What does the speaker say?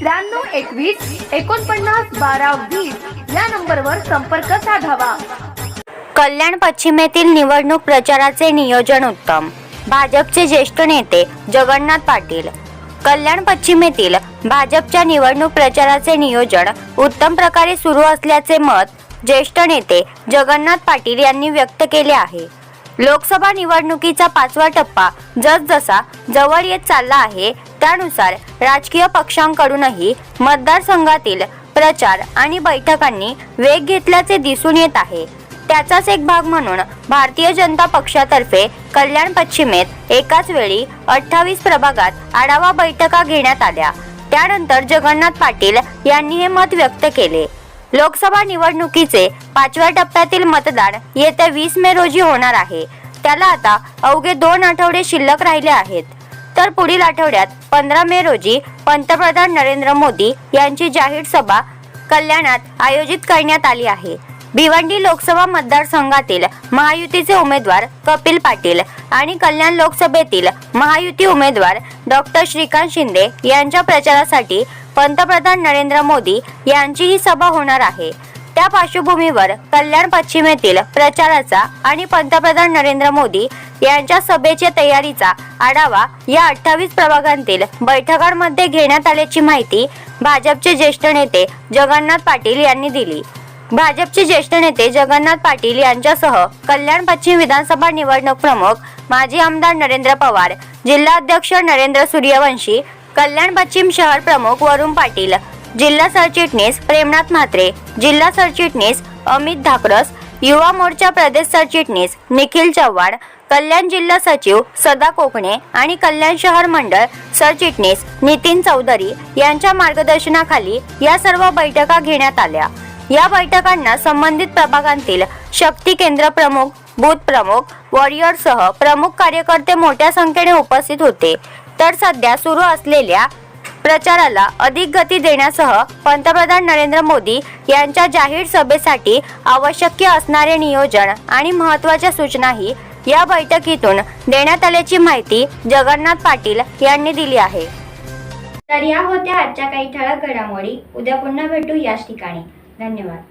त्र्याण्णव एकवीस एकोणपन्नास बारा वीस या नंबरवर संपर्क साधावा. कल्याण पश्चिमेतील निवडणूक प्रचाराचे नियोजन उत्तम. भाजपचे ज्येष्ठ नेते जगन्नाथ पाटील. कल्याण पश्चिमेतील भाजपच्या निवडणूक प्रचाराचे नियोजन उत्तम प्रकारे सुरू असल्याचे मत ज्येष्ठ नेते जगन्नाथ पाटील यांनी व्यक्त केले आहे. लोकसभा निवडणुकीचा पाचवा टप्पा जसजसा जवळ येत चालला आहे त्यानुसार राजकीय पक्षांकडूनही मतदारसंघातील प्रचार आणि बैठकांनी वेग घेतल्याचे दिसून येत आहे. त्याचाच एक भाग म्हणून भारतीय जनता पक्षातर्फे कल्याण पश्चिमेत एकाच वेळी अठ्ठावीस प्रभागात आढावा बैठका घेण्यात आल्या. त्यानंतर जगन्नाथ पाटील यांनी हे मत व्यक्त केले. लोकसभा निवडणुकीचे पाचव्या टप्प्यातील मतदान येत्या वीस मे रोजी होणार आहे. त्याला आता अवघे दोन आठवडे शिल्लक राहिले आहेत. तर पुढील आठवड्यात पंधरा मे रोजी पंतप्रधान नरेंद्र मोदी यांची जाहीर सभा कल्याणात आयोजित करण्यात आली आहे. भिवंडी लोकसभा मतदारसंघातील महायुतीचे उमेदवार कपिल पाटील आणि कल्याण लोकसभेतील महायुती उमेदवार डॉक्टर श्रीकांत शिंदे यांच्या प्रचारासाठी पंतप्रधान नरेंद्र मोदी यांची ही सभा होणार आहे. त्या पार्श्वभूमीवर कल्याण पश्चिमेतील प्रचाराचा आणि पंतप्रधान नरेंद्र मोदी यांच्या सभेच्या तयारीचा आढावा या अठ्ठावीस प्रभागांतील बैठकांमध्ये घेण्यात आल्याची माहिती भाजपचे ज्येष्ठ नेते जगन्नाथ पाटील यांनी दिली. भाजपचे ज्येष्ठ नेते जगन्नाथ पाटील यांच्यासह कल्याण पश्चिम विधानसभा निवडणूक प्रमुख माजी आमदार नरेंद्र पवार जिल्हाध्यक्ष नरेंद्र सूर्यवंशी कल्याण पश्चिम शहर प्रमुख वरुण पाटील जिल्हा सरचिटणीस प्रेमनाथ म्हात्रे जिल्हा सरचिटणीस अमित धाकरस युवा मोर्चा प्रदेश सरचिटणीस निखिल चव्हाण कल्याण जिल्हा सचिव सदा कोकणे आणि कल्याण शहर मंडळ सरचिटणीस नितीन चौधरी यांच्या मार्गदर्शनाखाली या सर्व बैठका घेण्यात आल्या. या बैठकांना संबंधित प्रभागांतील शक्ती केंद्र प्रमुख बूथ प्रमुख वॉरियरसह प्रमुख कार्यकर्ते मोठ्या संख्येने उपस्थित होते. तर सध्या सुरू असलेल्या प्रचाराला अधिक गती देण्यासह पंतप्रधान नरेंद्र मोदी यांच्या जाहीर सभेसाठी आवश्यक असणारे नियोजन आणि महत्त्वाच्या सूचनाही या बैठकीतून देण्यात आल्याची माहिती जगन्नाथ पाटील यांनी दिली आहे. तर या होत्या आजच्या काही ठळक घडामोडी. उद्या पुन्हा भेटू याच ठिकाणी. धन्यवाद.